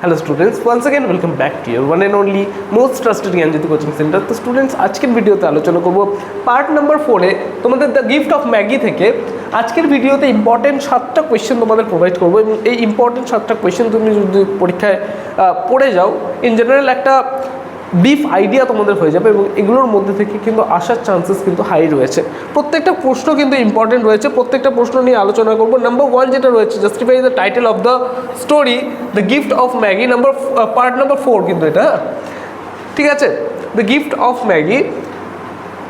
Hello students once again welcome back to your one and only most trusted Gyanjyoti coaching centre তো students আজকের ভিডিওতে আলোচনা করব part number ফোরে তোমাদের দ্য গিফট অফ ম্যাগি থেকে আজকের ভিডিওতে ইম্পর্টেন্ট সাতটা কোয়েশ্চেন তোমাদের প্রোভাইড করব এবং এই ইম্পর্টেন্ট সাতটা কোয়েশ্চেন তুমি যদি পরীক্ষায় পড়ে যাও ইন জেনারেল একটা বিফ আইডিয়া তোমাদের হয়ে যাবে এবং এগুলোর মধ্যে থেকে কিন্তু আসার চান্সেস কিন্তু হাই রয়েছে। প্রত্যেকটা প্রশ্ন কিন্তু ইম্পর্টেন্ট রয়েছে। প্রত্যেকটা প্রশ্ন নিয়ে আলোচনা করব। নাম্বার ওয়ান যেটা রয়েছে justify the title of the story the gift of Magi number part number four কিন্তু এটা হ্যাঁ? ঠিক আছে? The gift of Magi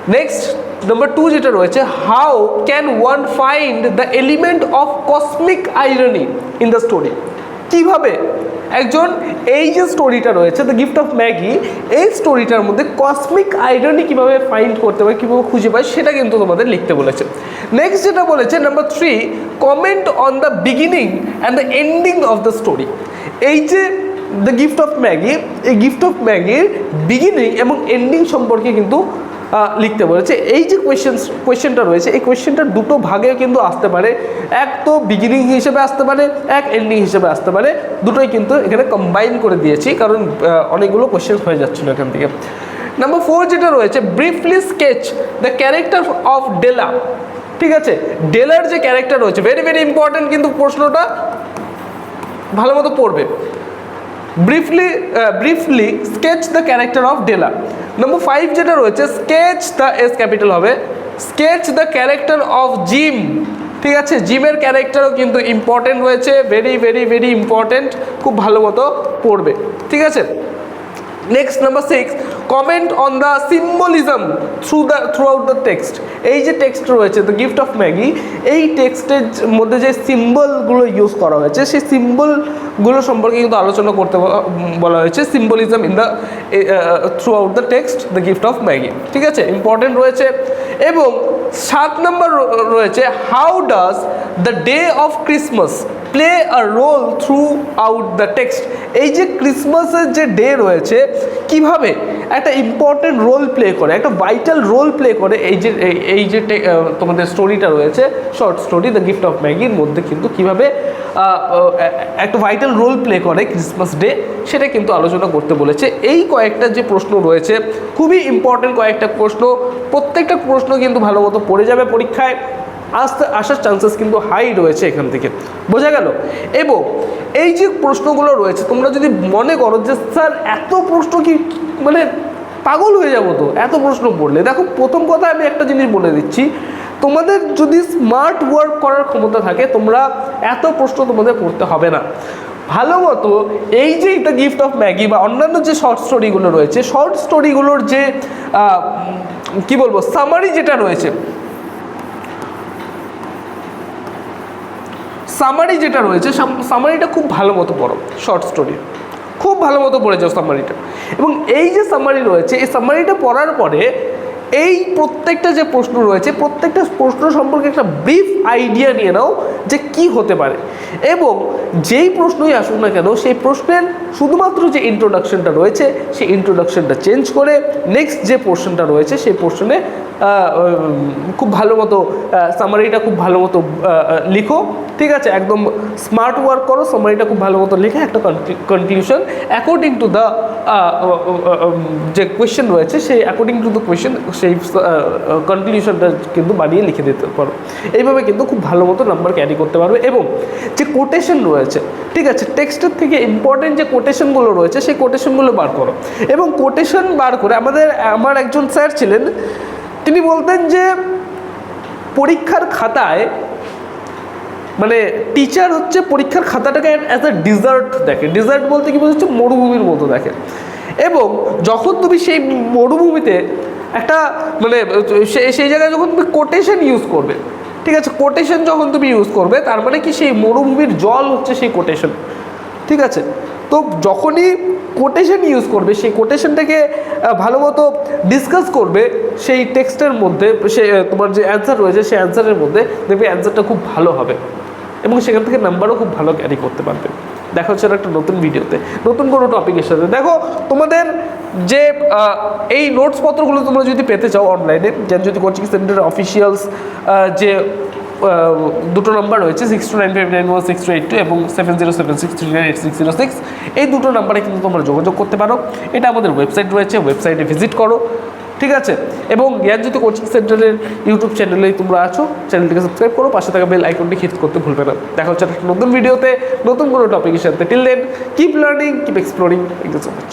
next number two যেটা রয়েছে how can one find the element of cosmic irony in the story কীভাবে একজন, এই যে স্টোরিটা রয়েছে দ্য গিফট অফ ম্যাগি এই স্টোরিটার মধ্যে কসমিক আইরনি কীভাবে ফাইন্ড করতে পারে, কীভাবে খুঁজে পায় সেটা কিন্তু তোমাদের লিখতে বলেছে। নেক্সট যেটা বলেছে number three comment on the beginning and the ending of the story এই যে দ্য গিফট অফ ম্যাগি এই গিফট অফ ম্যাগির বিগিনিং এবং এন্ডিং সম্পর্কে কিন্তু লিখতে বলেছে। এই যে কোয়েশ্চেন কোয়েশ্চেনটা রয়েছে, এই কোয়েশ্চেনটা দুটো ভাগে কিন্তু আসতে পারে। এক তো বিগিনিং হিসেবে আসতে পারে, এক এন্ডিং হিসেবে আসতে পারে। দুটোই কিন্তু এখানে কম্বাইন করে দিয়েছি, কারণ অনেকগুলো কোয়েশ্চেন হয়ে যাচ্ছিল এখান থেকে। নাম্বার ফোর যেটা রয়েছে briefly sketch the character of Della ঠিক আছে? ডেলার যে ক্যারেক্টার রয়েছে ভেরি ভেরি ইম্পর্টেন্ট কিন্তু প্রশ্নটা ভালো মতো পড়বে। Briefly briefly sketch the character of Della number five যেটা রয়েছে স্কেচ দ্য এস ক্যাপিটাল হবে sketch the character of Jim ঠিক আছে? জিমের ক্যারেক্টারও কিন্তু ইম্পর্টেন্ট রয়েছে ভেরি ভেরি ভেরি ইম্পর্টেন্ট খুব ভালো মতো পড়বে। ঠিক আছে? Next number six comment on the symbolism through the throughout the text এই যে টেক্সট রয়েছে দ্য গিফট অফ ম্যাগি এই টেক্সটের মধ্যে যে সিম্বলগুলো ইউজ করা হয়েছে, সেই সিম্বলগুলো সম্পর্কে কিন্তু আলোচনা করতে বলা হয়েছে symbolism in the throughout the text the gift of Magi ঠিক আছে? ইম্পর্টেন্ট রয়েছে। এবং সাত নম্বর রয়েছে how does the day of Christmas play a role throughout the text এই যে ক্রিসমাসের যে ডে রয়েছে, কীভাবে একটা ইম্পর্টেন্ট রোল প্লে করে, একটা ভাইটাল রোল প্লে করে, এই যে, এই- যে তোমাদের স্টোরিটা রয়েছে short story the gift of ম্যাগির মধ্যে কিন্তু কীভাবে একটা ভাইটাল রোল প্লে করে ক্রিসমাস ডে সেটা কিন্তু আলোচনা করতে বলেছে। এই কয়েকটা যে প্রশ্ন রয়েছে, খুবই ইম্পর্টেন্ট কয়েকটা প্রশ্ন, প্রত্যেকটা প্রশ্ন কিন্তু ভালো মতো পড়ে যাবে পরীক্ষায়। আসতে আসার চান্সেস কিন্তু হাই রয়েছে এখান থেকে। বোঝা গেল? এবং এই যে প্রশ্নগুলো রয়েছে, তোমরা যদি মনে করো যে, স্যার, এত প্রশ্ন কি মানে পাগল হয়ে যাব তো? এত প্রশ্ন পড়লে। দেখো, প্রথম কথা আমি একটা জিনিস বলে দিচ্ছি, তোমাদের যদি স্মার্ট ওয়ার্ক করার ক্ষমতা থাকে, তোমরা এত প্রশ্ন তোমাদের পড়তে হবে না। ভালো মতো এই যে দ্য গিফট অফ ম্যাগি বা অন্যান্য যে শর্ট স্টোরিগুলো রয়েছে শর্ট স্টোরিগুলোর যে কি বলব সামারি যেটা রয়েছে সামারি যেটা রয়েছে সামারিটা খুব ভালো মতো পড়ো শর্ট স্টোরি খুব ভালো মতো পড়ে যাও সামারিটা এবং এই যে সামারি রয়েছে, এই সামারিটা পড়ার পরে এই প্রত্যেকটা যে প্রশ্ন রয়েছে, প্রত্যেকটা প্রশ্ন সম্পর্কে একটা ব্রিফ আইডিয়া নিয়ে নাও যে কি হতে পারে। এবং যেই প্রশ্নই আসুক না কেন, সেই প্রশ্নের শুধুমাত্র যে ইন্ট্রোডাকশনটা রয়েছে, সেই ইন্ট্রোডাকশনটা চেঞ্জ করে নেক্সট যে পোর্শনটা রয়েছে, সেই পোর্শনে খুব ভালো মতো সামারিটা খুব ভালো মতো লিখো, ঠিক আছে? একদম স্মার্ট ওয়ার্ক করো সামারিটা খুব ভালো মতো লিখে একটা কনক্লিউশন অ্যাকর্ডিং টু দ্য যে কোয়েশ্চেন রয়েছে, সেই অ্যাকর্ডিং টু দ্য কোয়েশ্চেন সেই কনক্লিউশনটা কিন্তু বানিয়ে লিখে দিতে পারো। এইভাবে কিন্তু খুব ভালো মতো নাম্বার ক্যারি করতে পারবে এবং যে কোটেশন রয়েছে, ঠিক আছে? টেক্সটের থেকে ইম্পর্টেন্ট যে কোটেশনগুলো রয়েছে, সেই কোটেশনগুলো বার করো। এবং কোটেশন বার করে, আমাদের, আমার একজন স্যার ছিলেন তিনি বলতেন যে পরীক্ষার খাতায় মানে টিচার হচ্ছে পরীক্ষার খাতাটাকে অ্যাজ এ ডিজার্ট দেখে। ডিজার্ট বলতে কি বোঝাচ্ছে? মরুভূমির মতো দেখে। এবং যখন তুমি সেই মরুভূমিতে একটা মানে সেই জায়গায় যখন তুমি কোটেশন ইউজ করবে, ঠিক আছে? কোটেশন যখন তুমি ইউজ করবে, তার মানে কি সেই মরুভূমির জল হচ্ছে সেই কোটেশন ঠিক আছে? তো যখনই কোটেশন ইউজ করবে, সেই কোটেশনটাকে ভালো মতো ডিসকাস করবে, সেই টেক্সটের মধ্যে, সে তোমার যে অ্যান্সার রয়েছে, সেই অ্যান্সারের মধ্যে দেখবে অ্যান্সারটা খুব ভালো হবে এবং সেখান থেকে নাম্বারও খুব ভালো ক্যারি করতে পারবে। দেখা হচ্ছে একটা নতুন ভিডিওতে নতুন কোনো টপিকের সাথে। দেখো, তোমাদের যে এই নোটস পত্রগুলো তোমরা যদি পেতে চাও অনলাইনে জ্ঞান যদি কোচিং সেন্টারের অফিসিয়ালস যে দুটো নাম্বার রয়েছে six two nine five nine one six two eight two এবং seven zero seven six three nine eight six zero six এই দুটো নাম্বারে কিন্তু তোমরা যোগাযোগ করতে পারো। এটা আমাদের ওয়েবসাইট রয়েছে ওয়েবসাইটে ভিজিট করো, ঠিক আছে? এবং জ্ঞানজ্যোতি কোচিং সেন্টারের ইউটিউব চ্যানেলেই তোমরা আছো চ্যানেলটিকে সাবস্ক্রাইব করো, পাশে থাকা বেল আইকনটি হিট করতে ভুলবে না। দেখা হচ্ছে একটা নতুন ভিডিওতে নতুন কোনো টপিকের সাথে। Till then keep learning keep exploring thank you so much